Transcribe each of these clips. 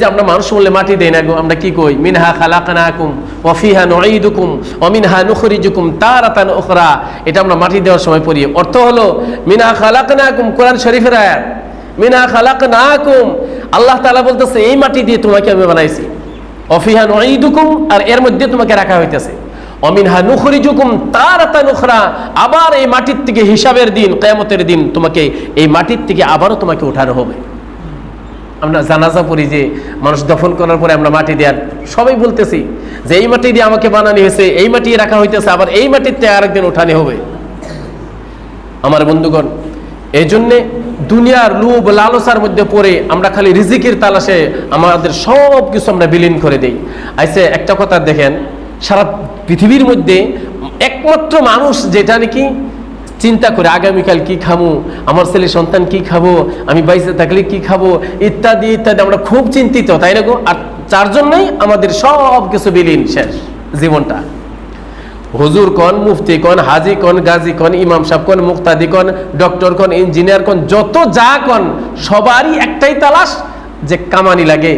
যে আমরা মানুষ বললে মাটি দেই না গো, আমরা কি কই? মিনহা খালাকানাকুম ওয়া ফিহা নুঈদুকুম ওয়া মিনহা নুখরিজুকুম তারাতান উখরা। এটা আমরা মাটি দেওয়ার সময় পড়ি। অর্থ হলো, মিনহা খালাকানাকুম, কোরআন শরীফের আয়াত। মিনহা খালাকানাকুম। আল্লাহ তাআলা বলতেছে, এই মাটি দিয়ে তোমাকে আমি বানাইছি। অফিহা নুঈদুকুম, আর এর মধ্যে তোমাকে রাখা হইতেছে। অমিনহা নুখরিজুকুম তারাতান উখরা। আবার এই মাটির থেকে হিসাবের দিন, কিয়ামতের দিন তোমাকে এই মাটির থেকে আবারও তোমাকে উঠানো হবে। আমরা জানাজা পড়ি যে মানুষ দফন করার পরে আমরা মাটি দেওয়ার সবাই বলতেছি যে এই মাটি দিয়ে আমাকে বানানো হয়েছে, এই মাটি রাখা হইতেছে, আবার এই মাটিতে আরেকদিন উঠানো হবে। আমার বন্ধুগণ এই জন্যে দুনিয়ার লুব লালসার মধ্যে পড়ে আমরা খালি রিজিকের তালাশে আমাদের সব কিছু আমরা বিলীন করে দিই। আইসে একটা কথা দেখেন, সারা পৃথিবীর মধ্যে একমাত্র মানুষ যেটা নাকি চিন্তা করে আগামীকাল কি খাব? আমার ছেলে সন্তান কি খাব? আমি বাইসে থাকলে কি খাব? ইত্যাদি ইত্যাদি। আমরা খুব চিন্তিত, তাই না গো? আর চার জন্যই আমাদের সব কিছু বিলীন শেষ, জীবনটা। হুজুর কন, মুফতি কন, হাজি কন, গাজী কন, ইমাম সাহেব কন, মুক্তাদি কন, ডক্টর কন, ইঞ্জিনিয়ার কন, যত যা কন, সবারই একটাই তালাশ যে কামানি লাগে।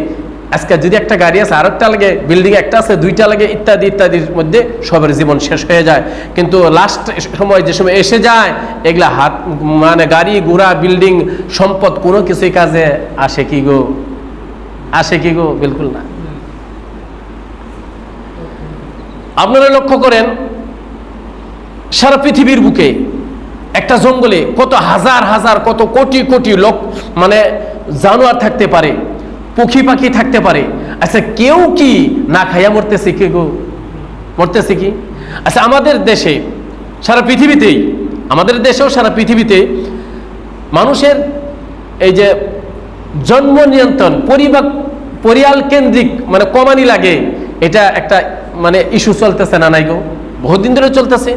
আজকে যদি একটা গাড়ি আছে, আরেকটা লাগে বিল্ডিং একটা আছে, দুইটা লাগে, ইত্যাদি, ইত্যাদির মধ্যে সবার জীবন শেষ হয়ে যায়। কিন্তু লাস্ট সময়, যে সময় এসে যায়, এগুলা হাত মানে গাড়ি, ঘোড়া বিল্ডিং সম্পদ, কোনো কিছুই কাজে আসে কি গো? আসে কি গো? বিলকুল না। আপনারা লক্ষ্য করেন, সারা পৃথিবীর বুকে একটা জঙ্গলে কত হাজার হাজার, কত কোটি কোটি লোক মানে জানোয়ার থাকতে পারে। পক্ষী পাখি থাকতে পারে। আচ্ছা কেউ কি না খাইয়া মরতেছে কি গো? মরতেছে কি? আচ্ছা আমাদের দেশে সারা পৃথিবীতেই, আমাদের দেশেও সারা পৃথিবীতে মানুষের এই যে জন্ম নিয়ন্ত্রণ, পরিবার, পরিয়াল কেন্দ্রিক মানে কমানি লাগে, এটা একটা মানে ইস্যু চলতেছে না নাই গো? বহুদিন ধরে চলতেছে।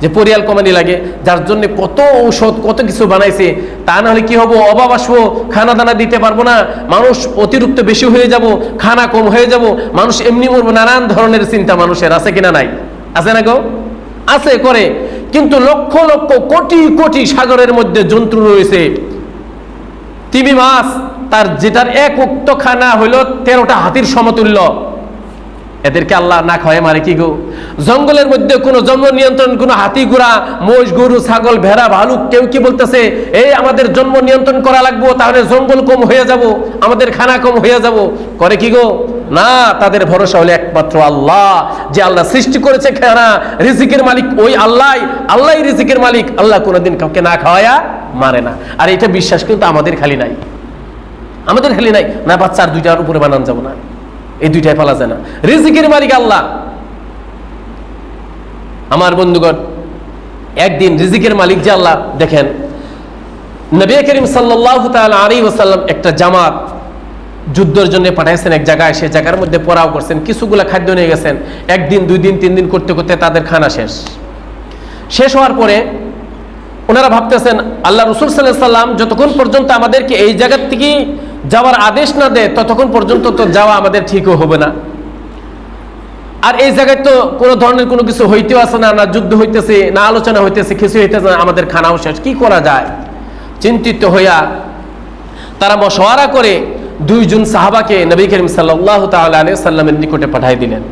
যে পরিয়াল কমানি লাগে, যার জন্য কত ঔষধ, কত কিছু বানাইছে, তা না হলে কি হব, অভাব আসব, খানা দানা দিতে পারব না, মানুষ অতিরিক্ত বেশি হয়ে যাব, খানা কম হয়ে যাব, মানুষ এমনি মরবো, নানান ধরনের চিন্তা মানুষের আছে কিনা নাই? আছে না গো? আছে, করে। কিন্তু লক্ষ লক্ষ কোটি কোটি সাগরের মধ্যে জন্তু রয়েছে। তিমি মাছ, তার যেটার এক উক্ত খানা হইল তেরোটা হাতির সমতুল্য। এদেরকে আল্লাহ না খাওয়ায় মারে কি গো? জঙ্গলের মধ্যে কোনো জন্ম নিয়ন্ত্রণ, কোনো হাতি ঘোড়া মোষ, গরু, ছাগল, ভেড়া, ভালুক, কেউ কি বলতেছে, এই আমাদের জন্ম নিয়ন্ত্রণ করা লাগবো, তাহলে জঙ্গল কম হয়ে যাব, আমাদের খানা কম হয়ে যাব। করে কি গো? না, তাদের ভরসা হলে একমাত্র আল্লাহ, যে আল্লাহ সৃষ্টি করেছে খানা, রিজিকের মালিক ওই আল্লাহ আল্লাহ রিজিকের মালিক, আল্লাহ কোনোদিন কাউকে না খাওয়ায়া মারে না। আর এটা বিশ্বাস কিন্তু আমাদের খালি নাই। আমাদের খালি নাই। না বাচ্চার দুইটার উপরে বানান যাব না। এই দুইটাই পালা যায় না। রিজিকের মালিক আল্লাহ। আমার বন্ধুগণ, একদিন রিজিকের মালিক যে আল্লাহ, দেখেন, নবী করিম সাল্লাহ আলী ওসাল্লাম একটা জামাত যুদ্ধের জন্য পাঠাইছেন এক জায়গায় সে জায়গার মধ্যে পড়াও করছেন, কিছুগুলা খাদ্য নিয়ে গেছেন, একদিন, দুই দিন, তিন দিন করতে করতে তাদের খানা শেষ। শেষ হওয়ার পরে ওনারা ভাবতেছেন, আল্লাহ রসুল সাল্লাহ সাল্লাম যতক্ষণ পর্যন্ত আমাদেরকে এই জায়গার থেকে যাওয়ার আদেশ না দেয়, ততক্ষণ পর্যন্ত তো যাওয়া আমাদের ঠিকও হবে না। আর এই জায়গায় তো কোনো ধরনের কোনো কিছু হইতেও আসে না না যুদ্ধ হইতেছে, না আলোচনা হইতেছে, কিছু হইতেছে না, আমাদের খানাও শেষ। কি করা যায়? চিন্তিত হইয়া তারা মশওয়ারা করে দুইজন সাহাবাকে নবী করিম সাল্লাহ তাল্লাহ সাল্লামের নিকটে পাঠাই দিলেন।